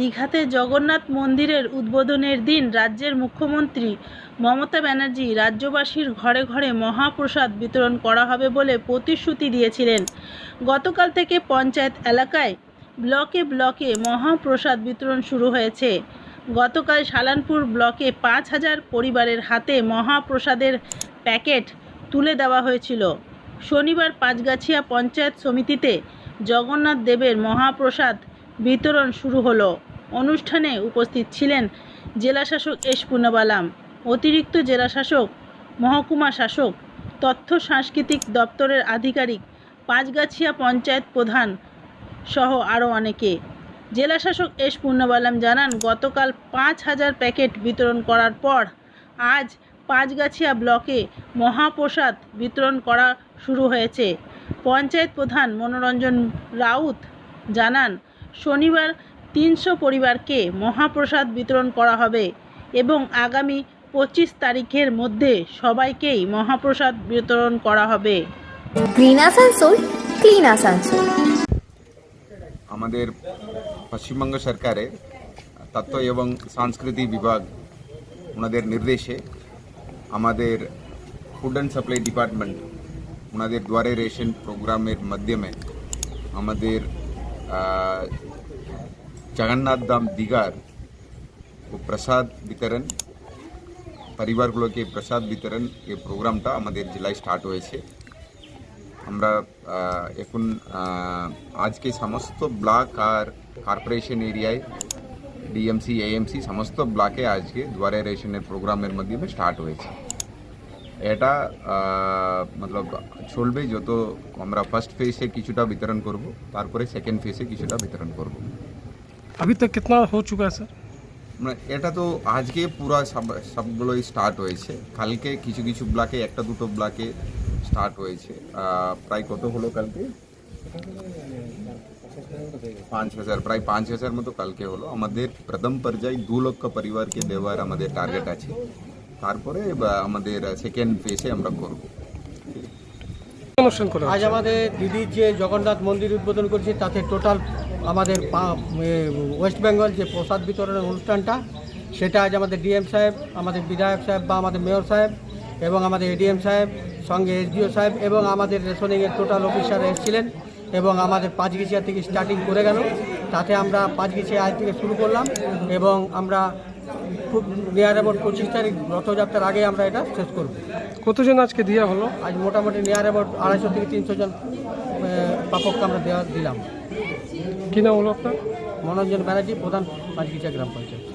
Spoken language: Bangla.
দীঘাতে জগন্নাথ মন্দিরের উদ্বোধনের দিন রাজ্যের মুখ্যমন্ত্রী মমতা ব্যানার্জি রাজ্যবাসীর ঘরে ঘরে মহাপ্রসাদ বিতরণ করা হবে বলে প্রতিশ্রুতি দিয়েছিলেন। গতকাল থেকে পঞ্চায়েত এলাকায় ব্লকে ব্লকে মহাপ্রসাদ বিতরণ শুরু হয়েছে। গতকাল সালানপুর ব্লকে পাঁচ হাজার পরিবারের হাতে মহাপ্রসাদের প্যাকেট তুলে দেওয়া হয়েছিল। শনিবার পাঁচগাছিয়া পঞ্চায়েত সমিতিতে জগন্নাথ দেবের মহাপ্রসাদ বিতরণ শুরু হলো। অনুষ্ঠানে উপস্থিত ছিলেন জেলাশাসক এস পুনবালাম অতিরিক্ত জেলাশাসক, মহকুমা শাসক, তথ্য সাংস্কৃতিক দপ্তরের আধিকারিক, পাঁচগাছিয়া পঞ্চায়েত প্রধান সহ আরও অনেকে। জেলাশাসক এস পূর্ণবালাম জানান, গতকাল পাঁচ হাজার প্যাকেট বিতরণ করার পর আজ পাঁচগাছিয়া ব্লকে মহাপ্রসাদ বিতরণ করা শুরু হয়েছে। পঞ্চায়েত প্রধান মনোরঞ্জন রাউত জানান, শনিবার তিনশো পরিবারকে মহাপ্রসাদ বিতরণ করা হবে এবং আগামী পঁচিশ তারিখের মধ্যে সবাইকেই মহাপ্রসাদ বিতরণ করা হবে। গ্রিন আসানসোল ক্লিন আসানসোল আমাদের পশ্চিমবঙ্গ সরকারের তত্ত্ব এবং সংস্কৃতি বিভাগ ওনাদের নির্দেশে আমাদের ফুড অ্যান্ড সাপ্লাই ডিপার্টমেন্ট ওনাদের দুয়ারে রেশন প্রোগ্রামের মাধ্যমে আমাদের আহ, জগন্নাথ ধাম দীঘার ও প্রসাদ বিতরণ পরিবারগুলোকে প্রসাদ বিতরণ এই প্রোগ্রামটা আমাদের জেলায় স্টার্ট হয়েছে আমরা আহ, এখন আহ, আজকে সমস্ত ব্লক আর কর্পোরেশন এরিয়ায় ডিএমসি এএমসি সমস্ত ব্লকে আজকে দুয়ারে রেশনের প্রোগ্রামের মাধ্যমে স্টার্ট হয়েছে এটা আহ, মতলব চলবে যত আমরা ফার্স্ট ফেজে কিছুটা বিতরণ করব তারপরে সেকেন্ড ফেজে কিছুটা বিতরণ করব अभी तक कितना हो चुका है सर মানে এটা তো আজকে পুরো সব সবগুলোই স্টার্ট হয়েছে কালকে কিছু কিছু ব্লকে একটা দুটো ব্লকে স্টার্ট হয়েছে আহ, প্রায় কত হলো কালকে পাঁচ হাজার প্রায় পাঁচ হাজার মতো কালকে হলো আমাদের প্রথম পর্যায়ে দু লক্ষ পরিবারকে দেওয়ার আমাদের টার্গেট আছে তারপরে বা আমাদের সেকেন্ড ফেজে আমরা করব অনুষ্ঠান করা আজ আমাদের দিদির যে জগন্নাথ মন্দির উদ্বোধন করেছি তাতে টোটাল আমাদের ওয়েস্ট বেঙ্গল যে প্রসাদ বিতরণের অনুষ্ঠানটা সেটা আজ আমাদের ডিএম সাহেব আমাদের বিধায়ক সাহেব বা আমাদের মেয়র সাহেব এবং আমাদের এডিএম সাহেব সঙ্গে এসডিও সাহেব এবং আমাদের রেশনিংয়ের টোটাল অফিসার এসেছিলেন এবং আমাদের পাঁচগিছিয়া থেকে স্টার্টিং করে গেল। তাতে আমরা পাঁচগিছিয়া আজ থেকে শুরু করলাম এবং আমরা খুব নিয়ার অ্যাবাউট পঁচিশ তারিখ রথযাত্রার আগে আমরা এটা শেষ করব। কতজন আজকে দেওয়া হলো? আজ মোটামুটি নিয়ার অ্যাবাউট আড়াইশো থেকে তিনশো জন প্রাপককে আমরা দেওয়া দিলাম। কি নাম হলো আপনার? মনোরঞ্জন ব্যানার্জি প্রধান পাঁচগিচা গ্রাম পঞ্চায়েত।